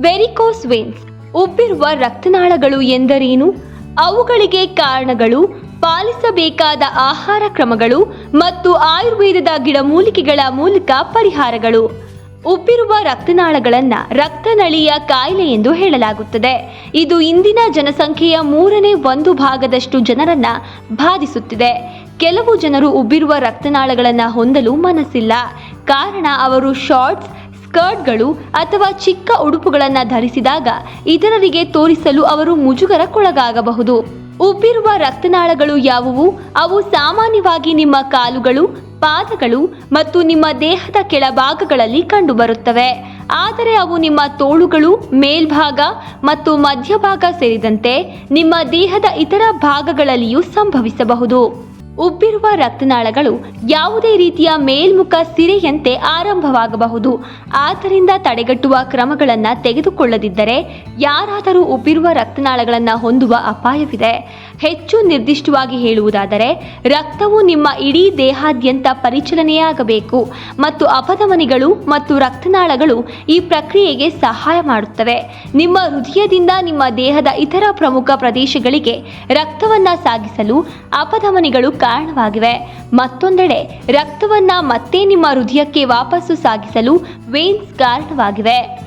Varicose veins ಉಬ್ಬಿರುವ ರಕ್ತನಾಳಗಳು ಎಂದರೇನು? ಅವುಗಳಿಗೆ ಕಾರಣಗಳು ಪಾಲಿಸಬೇಕಾದ ಆಹಾರ ಕ್ರಮಗಳು ಮತ್ತು ಆಯುರ್ವೇದದ ಗಿಡಮೂಲಿಕೆಗಳ ಮೂಲಕ ಪರಿಹಾರಗಳು. ಉಬ್ಬಿರುವ ರಕ್ತನಾಳಗಳನ್ನು ರಕ್ತನಳಿಯ ಕಾಯಿಲೆ ಎಂದು ಹೇಳಲಾಗುತ್ತದೆ. ಇದು ಇಂದಿನ ಜನಸಂಖ್ಯೆಯ ಮೂರನೇ ಒಂದು ಭಾಗದಷ್ಟು ಜನರನ್ನ ಬಾಧಿಸುತ್ತಿದೆ. ಕೆಲವು ಜನರು ಉಬ್ಬಿರುವ ರಕ್ತನಾಳಗಳನ್ನು ಹೊಂದಲು ಮನಸ್ಸಿಲ್ಲ. ಕಾರಣ ಅವರು ಶಾರ್ಟ್ಸ್ ಸ್ಕರ್ಟ್ಗಳು ಅಥವಾ ಚಿಕ್ಕ ಉಡುಪುಗಳನ್ನು ಧರಿಸಿದಾಗ ಇತರರಿಗೆ ತೋರಿಸಲು ಅವರು ಮುಜುಗರಕ್ಕೊಳಗಾಗಬಹುದು. ಉಬ್ಬಿರುವ ರಕ್ತನಾಳಗಳು ಯಾವುವು? ಅವು ಸಾಮಾನ್ಯವಾಗಿ ನಿಮ್ಮ ಕಾಲುಗಳು, ಪಾದಗಳು ಮತ್ತು ನಿಮ್ಮ ದೇಹದ ಕೆಳಭಾಗಗಳಲ್ಲಿ ಕಂಡುಬರುತ್ತವೆ. ಆದರೆ ಅವು ನಿಮ್ಮ ತೋಳುಗಳು, ಮೇಲ್ಭಾಗ ಮತ್ತು ಮಧ್ಯಭಾಗ ಸೇರಿದಂತೆ ನಿಮ್ಮ ದೇಹದ ಇತರ ಭಾಗಗಳಲ್ಲಿಯೂ ಸಂಭವಿಸಬಹುದು. ಉಬ್ಬಿರುವ ರಕ್ತನಾಳಗಳು ಯಾವುದೇ ರೀತಿಯ ಮೇಲ್ಮುಖ ಸಿರೆಯಂತೆ ಆರಂಭವಾಗಬಹುದು. ಆದ್ದರಿಂದ ತಡೆಗಟ್ಟುವ ಕ್ರಮಗಳನ್ನು ತೆಗೆದುಕೊಳ್ಳದಿದ್ದರೆ ಯಾರಾದರೂ ಉಬ್ಬಿರುವ ರಕ್ತನಾಳಗಳನ್ನು ಹೊಂದುವ ಅಪಾಯವಿದೆ. ಹೆಚ್ಚು ನಿರ್ದಿಷ್ಟವಾಗಿ ಹೇಳುವುದಾದರೆ, ರಕ್ತವು ನಿಮ್ಮ ಇಡೀ ದೇಹಾದ್ಯಂತ ಪರಿಚಲನೆಯಾಗಬೇಕು ಮತ್ತು ಅಪಧಮನಿಗಳು ಮತ್ತು ರಕ್ತನಾಳಗಳು ಈ ಪ್ರಕ್ರಿಯೆಗೆ ಸಹಾಯ ಮಾಡುತ್ತವೆ. ನಿಮ್ಮ ಹೃದಯದಿಂದ ನಿಮ್ಮ ದೇಹದ ಇತರ ಪ್ರಮುಖ ಪ್ರದೇಶಗಳಿಗೆ ರಕ್ತವನ್ನು ಸಾಗಿಸಲು ಅಪಧಮನಿಗಳು ಕಾರಣವಾಗಿವೆ. ಮತ್ತೊಂದೆಡೆ, ರಕ್ತವನ್ನು ಮತ್ತೆ ನಿಮ್ಮ ಹೃದಯಕ್ಕೆ ವಾಪಸ್ಸು ಸಾಗಿಸಲು ವೇನ್ಸ್ ಕಾರಣವಾಗಿವೆ.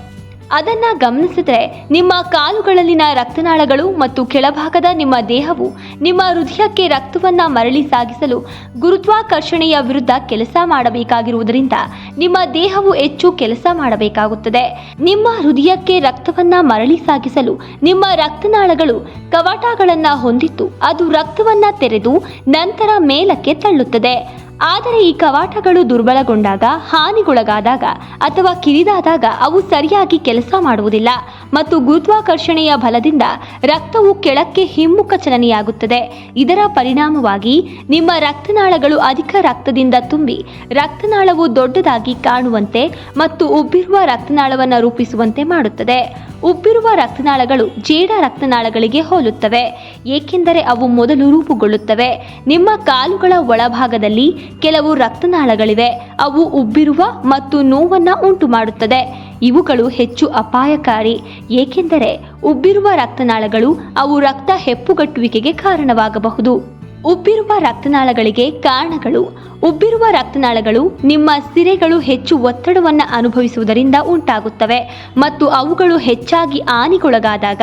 ಅದನ್ನ ಗಮನಿಸಿದ್ರೆ ನಿಮ್ಮ ಕಾಲುಗಳಲ್ಲಿನ ರಕ್ತನಾಳಗಳು ಮತ್ತು ಕೆಳಭಾಗದ ನಿಮ್ಮ ದೇಹವು ನಿಮ್ಮ ಹೃದಯಕ್ಕೆ ರಕ್ತವನ್ನ ಮರಳಿ ಸಾಗಿಸಲು ಗುರುತ್ವಾಕರ್ಷಣೆಯ ವಿರುದ್ಧ ಕೆಲಸ ಮಾಡಬೇಕಾಗಿರುವುದರಿಂದ ನಿಮ್ಮ ದೇಹವು ಹೆಚ್ಚು ಕೆಲಸ ಮಾಡಬೇಕಾಗುತ್ತದೆ. ನಿಮ್ಮ ಹೃದಯಕ್ಕೆ ರಕ್ತವನ್ನ ಮರಳಿ ಸಾಗಿಸಲು ನಿಮ್ಮ ರಕ್ತನಾಳಗಳು ಕವಾಟಗಳನ್ನ ಹೊಂದಿದ್ದು ಅದು ರಕ್ತವನ್ನ ತೆರೆದು ನಂತರ ಮೇಲಕ್ಕೆ ತಳ್ಳುತ್ತದೆ. ಆದರೆ ಈ ಕವಾಟಗಳು ದುರ್ಬಲಗೊಂಡಾಗ, ಹಾನಿಗೊಳಗಾದಾಗ ಅಥವಾ ಕಿರಿದಾದಾಗ ಅವು ಸರಿಯಾಗಿ ಕೆಲಸ ಮಾಡುವುದಿಲ್ಲ ಮತ್ತು ಗುರುತ್ವಾಕರ್ಷಣೆಯ ಬಲದಿಂದ ರಕ್ತವು ಕೆಳಕ್ಕೆ ಹಿಮ್ಮುಖ ಚಲನೆಯಾಗುತ್ತದೆ. ಇದರ ಪರಿಣಾಮವಾಗಿ ನಿಮ್ಮ ರಕ್ತನಾಳಗಳು ಅಧಿಕ ರಕ್ತದಿಂದ ತುಂಬಿ ರಕ್ತನಾಳವು ದೊಡ್ಡದಾಗಿ ಕಾಣುವಂತೆ ಮತ್ತು ಉಬ್ಬಿರುವ ರಕ್ತನಾಳವನ್ನು ರೂಪಿಸುವಂತೆ ಮಾಡುತ್ತದೆ. ಉಬ್ಬಿರುವ ರಕ್ತನಾಳಗಳು ಜೇಡ ರಕ್ತನಾಳಗಳಿಗೆ ಹೋಲುತ್ತವೆ, ಏಕೆಂದರೆ ಅವು ಮೊದಲು ರೂಪುಗೊಳ್ಳುತ್ತವೆ. ನಿಮ್ಮ ಕಾಲುಗಳ ಒಳಭಾಗದಲ್ಲಿ ಕೆಲವು ರಕ್ತನಾಳಗಳಿವೆ. ಅವು ಉಬ್ಬಿರುವ ಮತ್ತು ನೋವನ್ನು ಉಂಟು ಮಾಡುತ್ತದೆ ಇವುಗಳು ಹೆಚ್ಚು ಅಪಾಯಕಾರಿ. ಏಕೆಂದರೆ ಉಬ್ಬಿರುವ ರಕ್ತನಾಳಗಳು ಅವು ರಕ್ತ ಹೆಪ್ಪುಗಟ್ಟುವಿಕೆಗೆ ಕಾರಣವಾಗಬಹುದು. ಉಬ್ಬಿರುವ ರಕ್ತನಾಳಗಳಿಗೆ ಕಾರಣಗಳು. ಉಬ್ಬಿರುವ ರಕ್ತನಾಳಗಳು ನಿಮ್ಮ ಸಿರೆಗಳು ಹೆಚ್ಚು ಒತ್ತಡವನ್ನು ಅನುಭವಿಸುವುದರಿಂದ ಉಂಟಾಗುತ್ತವೆ ಮತ್ತು ಅವುಗಳು ಹೆಚ್ಚಾಗಿ ಹಾನಿಗೊಳಗಾದಾಗ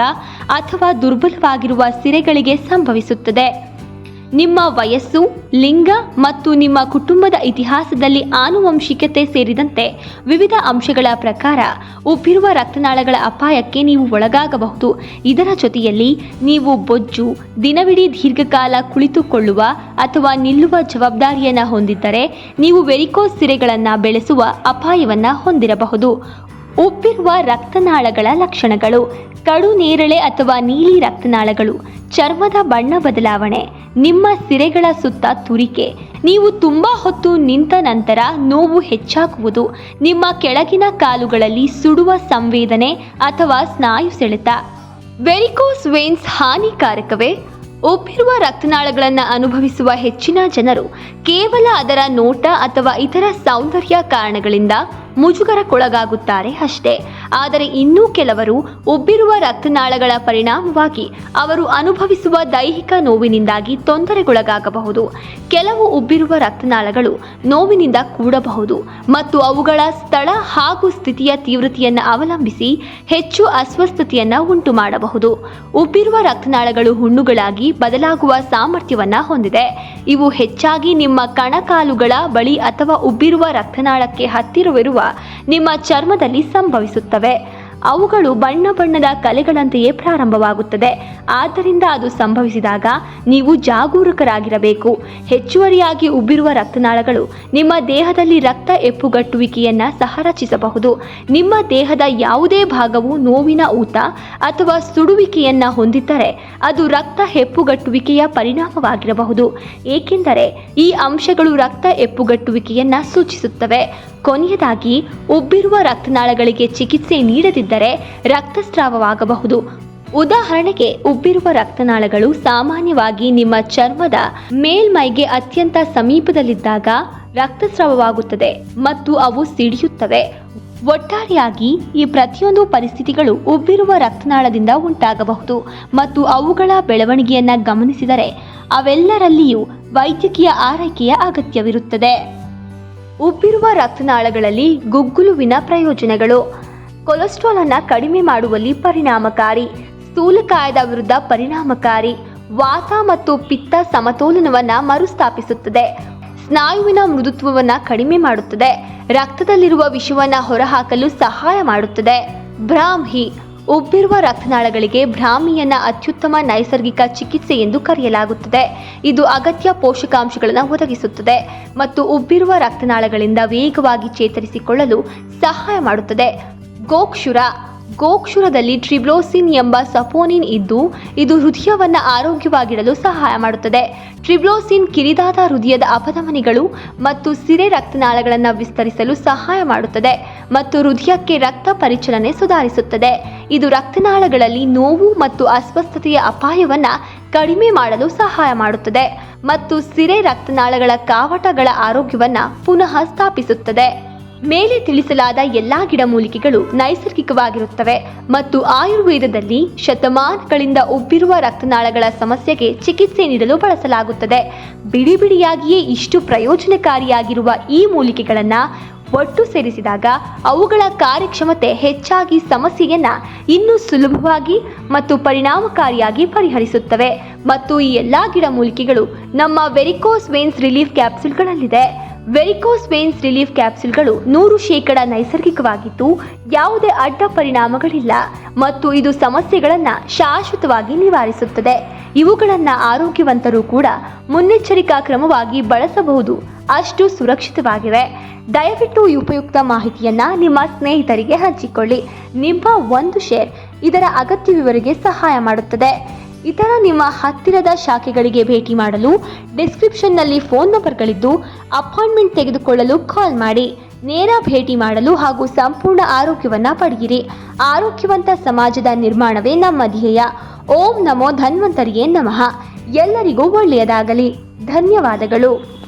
ಅಥವಾ ದುರ್ಬಲವಾಗಿರುವ ಸಿರೆಗಳಿಗೆ ಸಂಭವಿಸುತ್ತದೆ. ನಿಮ್ಮ ವಯಸ್ಸು, ಲಿಂಗ ಮತ್ತು ನಿಮ್ಮ ಕುಟುಂಬದ ಇತಿಹಾಸದಲ್ಲಿ ಆನುವಂಶಿಕತೆ ಸೇರಿದಂತೆ ವಿವಿಧ ಅಂಶಗಳ ಪ್ರಕಾರ ಉಬ್ಬಿರುವ ರಕ್ತನಾಳಗಳ ಅಪಾಯಕ್ಕೆ ನೀವು ಒಳಗಾಗಬಹುದು. ಇದರ ಜೊತೆಯಲ್ಲಿ ನೀವು ಬೊಜ್ಜು, ದಿನವಿಡೀ ದೀರ್ಘಕಾಲ ಕುಳಿತುಕೊಳ್ಳುವ ಅಥವಾ ನಿಲ್ಲುವ ಜವಾಬ್ದಾರಿಯನ್ನು ಹೊಂದಿದ್ದರೆ ನೀವು ವೆರಿಕೋಸ್ ಸಿರೆಗಳನ್ನು ಬೆಳೆಸುವ ಅಪಾಯವನ್ನು ಹೊಂದಿರಬಹುದು. ಉಬ್ಬಿರುವ ರಕ್ತನಾಳಗಳ ಲಕ್ಷಣಗಳು. ಕಡು ನೇರಳೆ ಅಥವಾ ನೀಲಿ ರಕ್ತನಾಳಗಳು. ಚರ್ಮದ ಬಣ್ಣ ಬದಲಾವಣೆ. ನಿಮ್ಮ ಸಿರೆಗಳ ಸುತ್ತ ತುರಿಕೆ. ನೀವು ತುಂಬ ಹೊತ್ತು ನಿಂತ ನಂತರ ನೋವು ಹೆಚ್ಚಾಗುವುದು. ನಿಮ್ಮ ಕೆಳಗಿನ ಕಾಲುಗಳಲ್ಲಿ ಸುಡುವ ಸಂವೇದನೆ ಅಥವಾ ಸ್ನಾಯು ಸೆಳೆತ. ವೆರಿಕೋಸ್ ವೇನ್ಸ್ ಹಾನಿಕಾರಕವೇ? ಒಬ್ಬಿರುವ ರಕ್ತನಾಳಗಳನ್ನು ಅನುಭವಿಸುವ ಹೆಚ್ಚಿನ ಜನರು ಕೇವಲ ಅದರ ನೋಟ ಅಥವಾ ಇತರ ಸೌಂದರ್ಯ ಕಾರಣಗಳಿಂದ ಮುಜುಗರಕ್ಕೊಳಗಾಗುತ್ತಾರೆ ಅಷ್ಟೇ. ಆದರೆ ಇನ್ನೂ ಕೆಲವರು ಉಬ್ಬಿರುವ ರಕ್ತನಾಳಗಳ ಪರಿಣಾಮವಾಗಿ ಅವರು ಅನುಭವಿಸುವ ದೈಹಿಕ ನೋವಿನಿಂದಾಗಿ ತೊಂದರೆಗೊಳಗಾಗಬಹುದು. ಕೆಲವು ಉಬ್ಬಿರುವ ರಕ್ತನಾಳಗಳು ನೋವಿನಿಂದ ಕೂಡಬಹುದು ಮತ್ತು ಅವುಗಳ ಸ್ಥಳ ಹಾಗೂ ಸ್ಥಿತಿಯ ತೀವ್ರತೆಯನ್ನು ಅವಲಂಬಿಸಿ ಹೆಚ್ಚು ಅಸ್ವಸ್ಥತೆಯನ್ನು ಉಂಟು ಮಾಡಬಹುದು ಉಬ್ಬಿರುವ ರಕ್ತನಾಳಗಳು ಹುಣ್ಣುಗಳಾಗಿ ಬದಲಾಗುವ ಸಾಮರ್ಥ್ಯವನ್ನು ಹೊಂದಿದೆ. ಇವು ಹೆಚ್ಚಾಗಿ ನಿಮ್ಮ ಕಣಕಾಲುಗಳ ಬಳಿ ಅಥವಾ ಉಬ್ಬಿರುವ ರಕ್ತನಾಳಕ್ಕೆ ಹತ್ತಿರವಿರುವ ನಿಮ್ಮ ಚರ್ಮದಲ್ಲಿ ಸಂಭವಿಸುತ್ತವೆ. ಅವುಗಳು ಬಣ್ಣ ಬಣ್ಣದ ಕಲೆಗಳಂತೆಯೇ ಪ್ರಾರಂಭವಾಗುತ್ತದೆ. ಆದ್ದರಿಂದ ಅದು ಸಂಭವಿಸಿದಾಗ ನೀವು ಜಾಗರೂಕರಾಗಿರಬೇಕು. ಹೆಚ್ಚುವರಿಯಾಗಿ ಉಬ್ಬಿರುವ ರಕ್ತನಾಳಗಳು ನಿಮ್ಮ ದೇಹದಲ್ಲಿ ರಕ್ತ ಎಪ್ಪುಗಟ್ಟುವಿಕೆಯನ್ನು ಸಹ ರಚಿಸಬಹುದು. ನಿಮ್ಮ ದೇಹದ ಯಾವುದೇ ಭಾಗವು ನೋವಿನ ಊತ ಅಥವಾ ಸುಡುವಿಕೆಯನ್ನು ಹೊಂದಿದ್ದರೆ ಅದು ರಕ್ತ ಹೆಪ್ಪುಗಟ್ಟುವಿಕೆಯ ಪರಿಣಾಮವಾಗಿರಬಹುದು. ಏಕೆಂದರೆ ಈ ಅಂಶಗಳು ರಕ್ತ ಎಪ್ಪುಗಟ್ಟುವಿಕೆಯನ್ನು ಸೂಚಿಸುತ್ತವೆ. ಕೊನೆಯದಾಗಿ, ಉಬ್ಬಿರುವ ರಕ್ತನಾಳಗಳಿಗೆ ಚಿಕಿತ್ಸೆ ನೀಡದಿದ್ದರೆ ರಕ್ತಸ್ರಾವವಾಗಬಹುದು. ಉದಾಹರಣೆಗೆ, ಉಬ್ಬಿರುವ ರಕ್ತನಾಳಗಳು ಸಾಮಾನ್ಯವಾಗಿ ನಿಮ್ಮ ಚರ್ಮದ ಮೇಲ್ಮೈಗೆ ಅತ್ಯಂತ ಸಮೀಪದಲ್ಲಿದ್ದಾಗ ರಕ್ತಸ್ರಾವವಾಗುತ್ತದೆ ಮತ್ತು ಅವು ಸಿಡಿಯುತ್ತವೆ. ಒಟ್ಟಾರೆಯಾಗಿ, ಈ ಪ್ರತಿಯೊಂದು ಪರಿಸ್ಥಿತಿಗಳು ಉಬ್ಬಿರುವ ರಕ್ತನಾಳದಿಂದ ಉಂಟಾಗಬಹುದು ಮತ್ತು ಅವುಗಳ ಬೆಳವಣಿಗೆಯನ್ನ ಗಮನಿಸಿದರೆ ಅವೆಲ್ಲರಲ್ಲಿಯೂ ವೈದ್ಯಕೀಯ ಆರೈಕೆಯ ಅಗತ್ಯವಿರುತ್ತದೆ. ಉಬ್ಬಿರುವ ರಕ್ತನಾಳಗಳಲ್ಲಿ ಗುಗ್ಗುಲುವಿನ ಪ್ರಯೋಜನಗಳು. ಕೊಲೆಸ್ಟ್ರಾಲ್ ಅನ್ನ ಕಡಿಮೆ ಮಾಡುವಲ್ಲಿ ಪರಿಣಾಮಕಾರಿ. ಸ್ಥೂಲಕಾಯದ ವಿರುದ್ಧ ಪರಿಣಾಮಕಾರಿ. ವಾತ ಮತ್ತು ಪಿತ್ತ ಸಮತೋಲನವನ್ನ ಮರುಸ್ಥಾಪಿಸುತ್ತದೆ. ಸ್ನಾಯುವಿನ ಮೃದುತ್ವವನ್ನ ಕಡಿಮೆ ಮಾಡುತ್ತದೆ. ರಕ್ತದಲ್ಲಿರುವ ವಿಷವನ್ನ ಹೊರಹಾಕಲು ಸಹಾಯ ಮಾಡುತ್ತದೆ. ಭ್ರಾಹ್ಮಿ ಉಬ್ಬಿರುವ ರಕ್ತನಾಳಗಳಿಗೆ ಭ್ರಾಮಿಯನ್ನ ಅತ್ಯುತ್ತಮ ನೈಸರ್ಗಿಕ ಚಿಕಿತ್ಸೆ ಎಂದು ಕರೆಯಲಾಗುತ್ತದೆ. ಇದು ಅಗತ್ಯ ಪೋಷಕಾಂಶಗಳನ್ನು ಒದಗಿಸುತ್ತದೆ ಮತ್ತು ಉಬ್ಬಿರುವ ರಕ್ತನಾಳಗಳಿಂದ ವೇಗವಾಗಿ ಚೇತರಿಸಿಕೊಳ್ಳಲು ಸಹಾಯ ಮಾಡುತ್ತದೆ. ಗೋಕ್ಷುರ. ಗೋಕ್ಷುರದಲ್ಲಿ ಟ್ರಿಬ್ಲೋಸಿನ್ ಎಂಬ ಸಪೋನಿನ್ ಇದ್ದು, ಇದು ಹೃದಯವನ್ನು ಆರೋಗ್ಯವಾಗಿಡಲು ಸಹಾಯ ಮಾಡುತ್ತದೆ. ಟ್ರಿಬ್ಲೋಸಿನ್ ಕಿರಿದಾದ ಹೃದಯದ ಅಪಧಮನಿಗಳು ಮತ್ತು ಸಿರೆ ರಕ್ತನಾಳಗಳನ್ನು ವಿಸ್ತರಿಸಲು ಸಹಾಯ ಮಾಡುತ್ತದೆ ಮತ್ತು ಹೃದಯಕ್ಕೆ ರಕ್ತ ಪರಿಚಲನೆ ಸುಧಾರಿಸುತ್ತದೆ. ಇದು ರಕ್ತನಾಳಗಳಲ್ಲಿ ನೋವು ಮತ್ತು ಅಸ್ವಸ್ಥತೆಯ ಅಪಾಯವನ್ನು ಕಡಿಮೆ ಮಾಡಲು ಸಹಾಯ ಮಾಡುತ್ತದೆ ಮತ್ತು ಸಿರೆ ರಕ್ತನಾಳಗಳ ಕಾವಟಗಳ ಆರೋಗ್ಯವನ್ನು ಪುನಃ ಸ್ಥಾಪಿಸುತ್ತದೆ. ಮೇಲೆ ತಿಳಿಸಲಾದ ಎಲ್ಲಾ ಗಿಡಮೂಲಿಕೆಗಳು ನೈಸರ್ಗಿಕವಾಗಿರುತ್ತವೆ ಮತ್ತು ಆಯುರ್ವೇದದಲ್ಲಿ ಶತಮಾನಗಳಿಂದ ಉಬ್ಬಿರುವ ರಕ್ತನಾಳಗಳ ಸಮಸ್ಯೆಗೆ ಚಿಕಿತ್ಸೆ ನೀಡಲು ಬಳಸಲಾಗುತ್ತದೆ. ಬಿಡಿ ಬಿಡಿಯಾಗಿಯೇ ಇಷ್ಟು ಪ್ರಯೋಜನಕಾರಿಯಾಗಿರುವ ಈ ಮೂಲಿಕೆಗಳನ್ನು ಒಟ್ಟು ಸೇರಿಸಿದಾಗ ಅವುಗಳ ಕಾರ್ಯಕ್ಷಮತೆ ಹೆಚ್ಚಾಗಿ ಸಮಸ್ಯೆಯನ್ನು ಇನ್ನೂ ಸುಲಭವಾಗಿ ಮತ್ತು ಪರಿಣಾಮಕಾರಿಯಾಗಿ ಪರಿಹರಿಸುತ್ತವೆ. ಮತ್ತು ಈ ಎಲ್ಲ ಗಿಡಮೂಲಿಕೆಗಳು ನಮ್ಮ ವೆರಿಕೋಸ್ ವೇನ್ಸ್ ರಿಲೀಫ್ ಕ್ಯಾಪ್ಸೂಲ್ಗಳಲ್ಲಿದೆ. ವೆರಿಕೋಸ್ ವೇನ್ಸ್ ರಿಲೀಫ್ ಕ್ಯಾಪ್ಸುಲ್ಗಳು ನೂರು ಶೇಕಡ ನೈಸರ್ಗಿಕವಾಗಿದ್ದು ಯಾವುದೇ ಅಡ್ಡ ಪರಿಣಾಮಗಳಿಲ್ಲ ಮತ್ತು ಇದು ಸಮಸ್ಯೆಗಳನ್ನು ಶಾಶ್ವತವಾಗಿ ನಿವಾರಿಸುತ್ತದೆ. ಇವುಗಳನ್ನು ಆರೋಗ್ಯವಂತರು ಕೂಡ ಮುನ್ನೆಚ್ಚರಿಕಾ ಕ್ರಮವಾಗಿ ಬಳಸಬಹುದು. ಅಷ್ಟು ಸುರಕ್ಷಿತವಾಗಿವೆ. ದಯವಿಟ್ಟು ಈ ಉಪಯುಕ್ತ ಮಾಹಿತಿಯನ್ನ ನಿಮ್ಮ ಸ್ನೇಹಿತರಿಗೆ ಹಂಚಿಕೊಳ್ಳಿ. ನಿಮ್ಮ ಒಂದು ಶೇರ್ ಇದರ ಅಗತ್ಯವಿವರಿಗೆ ಸಹಾಯ ಮಾಡುತ್ತದೆ. ಇತರ ನಿಮ್ಮ ಹತ್ತಿರದ ಶಾಖೆಗಳಿಗೆ ಭೇಟಿ ಮಾಡಲು ಡಿಸ್ಕ್ರಿಪ್ಷನ್ನಲ್ಲಿ ಫೋನ್ ನಂಬರ್ಗಳಿದ್ದು ಅಪಾಯಿಂಟ್ಮೆಂಟ್ ತೆಗೆದುಕೊಳ್ಳಲು ಕಾಲ್ ಮಾಡಿ. ನೇರ ಭೇಟಿ ಮಾಡಲು ಹಾಗೂ ಸಂಪೂರ್ಣ ಆರೋಗ್ಯವನ್ನು ಪಡೆಯಿರಿ. ಆರೋಗ್ಯವಂತ ಸಮಾಜದ ನಿರ್ಮಾಣವೇ ನಮ್ಮ ಧ್ಯೇಯ. ಓಂ ನಮೋ ಧನ್ವಂತರಿಯೇ ನಮಃ. ಎಲ್ಲರಿಗೂ ಒಳ್ಳೆಯದಾಗಲಿ. ಧನ್ಯವಾದಗಳು.